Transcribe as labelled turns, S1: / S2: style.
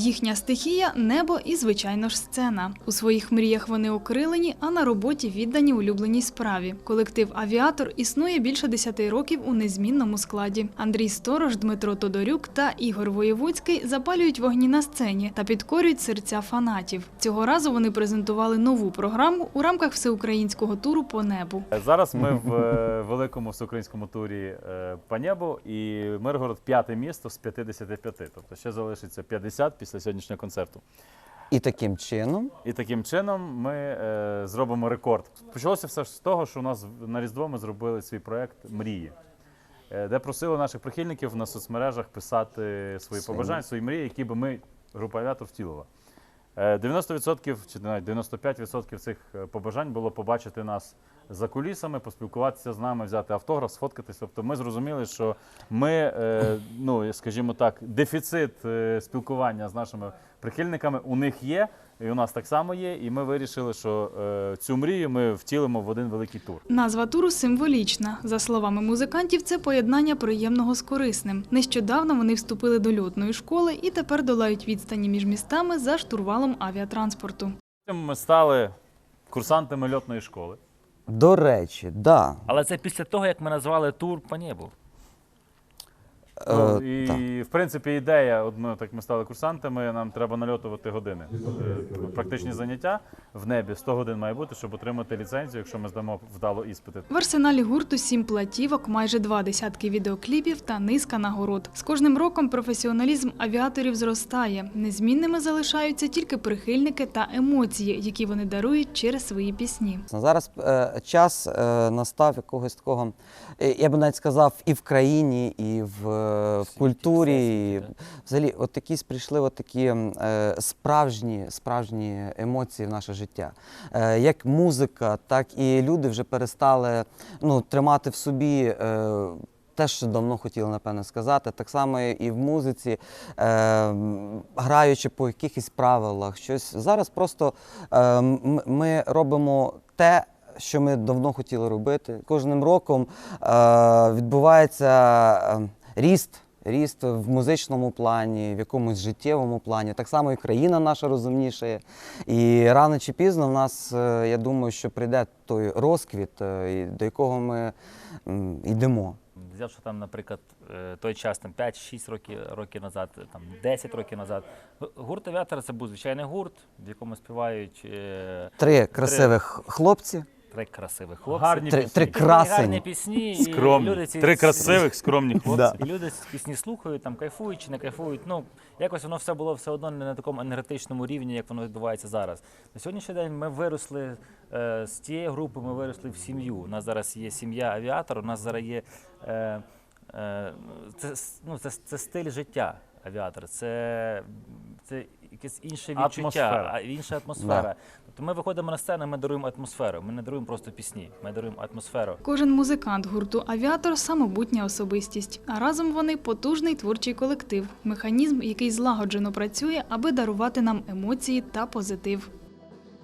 S1: Їхня стихія небо і, звичайно ж, сцена. У своїх мріях вони окрилені, а на роботі віддані улюбленій справі. Колектив Авіатор існує більше 10 років у незмінному складі. Андрій Сторож, Дмитро Тодорюк та Ігор Воєвудський запалюють вогні на сцені та підкорюють серця фанатів. Цього разу вони презентували нову програму у рамках всеукраїнського туру по небу.
S2: Зараз ми в е, великому всеукраїнському турі е, по небу, і Миргород п'яте місто з 55. Тобто ще залишиться 50 після сьогоднішнього концерту.
S3: І таким чином
S2: І таким чином ми е, зробимо рекорд. Почалося все ж з того, що у нас на Різдво ми зробили свій проект Мрії, е, де просили наших прихильників на соцмережах писати свої
S3: Свої.
S2: побажання, свої мрії, які би ми, група авіатор, втілила. Е, 90% чи навіть 95% цих е, побажань було побачити нас за кулісами, поспілкуватися з нами, взяти автограф, сфоткатись. Тобто ми зрозуміли, що ми, е, ну скажімо так, дефіцит е, спілкування з нашими прихильниками у них є, і у нас так само є. І ми вирішили, що е, цю мрію ми втілимо в один великий тур.
S1: Назва туру символічна. За словами музикантів, це поєднання приємного з корисним. Нещодавно вони вступили до льотної школи і тепер долають відстані між містами за штурвалом авіатранспорту.
S2: Ми стали курсантами льотної школи.
S3: До речі, да.
S4: Але це після того, як ми назвали тур по небу.
S2: Ну,
S3: Е,
S2: і
S3: так.
S2: в принципі ідея, от ми так ми стали курсантами, нам треба нальотувати години. Практичні заняття в небі 100 годин має бути, щоб отримати ліцензію, якщо ми здамо вдало іспити.
S1: В арсеналі гурту сім платівок, майже два десятки відеокліпів та низка нагород. З кожним роком професіоналізм авіаторів зростає. Незмінними залишаються тільки прихильники та емоції, які вони дарують через свої пісні.
S3: Зараз е, час е, настав якогось такого, я би навіть сказав, і в країні, і в, в культурі. І, взагалі, от якісь прийшли от такі е, справжні, справжні емоції в наше життя. Е, як музика, так і люди вже перестали ну, тримати в собі. Е, те, що давно хотіли, напевно, сказати, так само і в музиці, е, граючи по якихось правилах, щось. Зараз просто е, ми робимо те, що ми давно хотіли робити. Кожним роком е, відбувається е, ріст. Ріст в музичному плані, в якомусь життєвому плані. Так само і країна наша розумнішає. І рано чи пізно в нас, е, я думаю, що прийде той розквіт, е, до якого ми йдемо.
S4: Взявши там, наприклад, е, той час, там 5-6 років, років назад, там 10 років назад. Гурт авіатора це був звичайний гурт, в якому співають е,
S3: Три красивих хлопці,
S4: три красивих хлопці.
S2: Гарні
S3: три,
S2: пісні.
S3: три
S4: Які гарні пісні. і
S2: Скромні.
S4: люди ці-
S2: Три красивих, скромні хлопці.
S3: Да.
S4: І люди ці пісні слухають, там кайфують чи не кайфують. Ну, якось воно все було все одно не на такому енергетичному рівні, як воно відбувається зараз. На сьогоднішній день ми виросли е, з тієї групи, ми виросли в сім'ю. У нас зараз є сім'я авіатор, у нас зараз є. Е, е, це, с- ну, це, це стиль життя авіатор, це, це якесь інше відчуття,
S2: Атмосфера.
S4: а інша атмосфера. Тобто ми виходимо на сцену, ми даруємо атмосферу. Ми не даруємо просто пісні, ми даруємо атмосферу.
S1: Кожен музикант гурту Авіатор самобутня особистість. А разом вони потужний творчий колектив, механізм, який злагоджено працює, аби дарувати нам емоції та позитив.